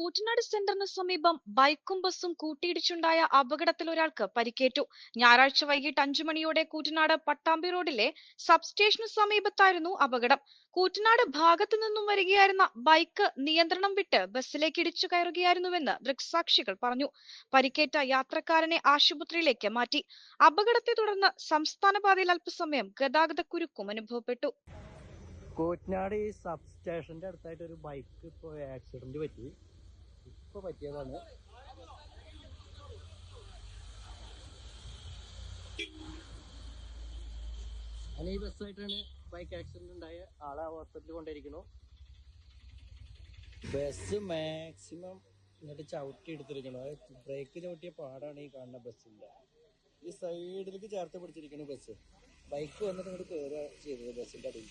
കൂറ്റനാട് സെന്ററിന് സമീപം ബൈക്കും ബസ്സും കൂട്ടിയിടിച്ചുണ്ടായ അപകടത്തിൽ ഒരാൾക്ക് പരിക്കേറ്റു. ഞായറാഴ്ച വൈകിട്ട് അഞ്ചു മണിയോടെ കൂറ്റനാട് പട്ടാമ്പി റോഡിലെ സബ്സ്റ്റേഷന് സമീപത്തായിരുന്നു അപകടം. കൂറ്റനാട് ഭാഗത്തു നിന്നും വരികയായിരുന്ന ബൈക്ക് നിയന്ത്രണം വിട്ട് ബസ്സിലേക്ക് ഇടിച്ചു കയറുകയായിരുന്നുവെന്ന് ദൃക്സാക്ഷികൾ പറഞ്ഞു. പരിക്കേറ്റ യാത്രക്കാരനെ ആശുപത്രിയിലേക്ക് മാറ്റി. അപകടത്തെ തുടർന്ന് സംസ്ഥാന പാതയിൽ അല്പസമയം ഗതാഗത കുരുക്കും അനുഭവപ്പെട്ടു. കൂറ്റനാട് ഈ സബ് സ്റ്റേഷന്റെ അടുത്തായിട്ട് ഒരു ബൈക്ക് ഇപ്പോൾ ആക്സിഡന്റ് പറ്റി. ഇപ്പൊ പറ്റിയതാണ്. അനീ ബസ്സായിട്ടാണ് ബൈക്ക് ആക്സിഡന്റ് ഉണ്ടായ ആളെ ഹോസ്പിറ്റലിൽ കൊണ്ടിരിക്കുന്നു ബസ് മാക്സിമം എന്നിട്ട് ചവിട്ടി എടുത്തിരിക്കണം ബ്രേക്ക് ചവിട്ടിയ പാടാണ് ഈ കാണുന്ന ബസ്സിന്റെ. ഈ സൈഡിലേക്ക് ചേർത്ത് പിടിച്ചിരിക്കുന്നു ബസ് ബൈക്ക് വന്നിട്ട് ഇങ്ങോട്ട് കയറുക ചെയ്തത് ബസ്സിന്റെ അടിയിൽ.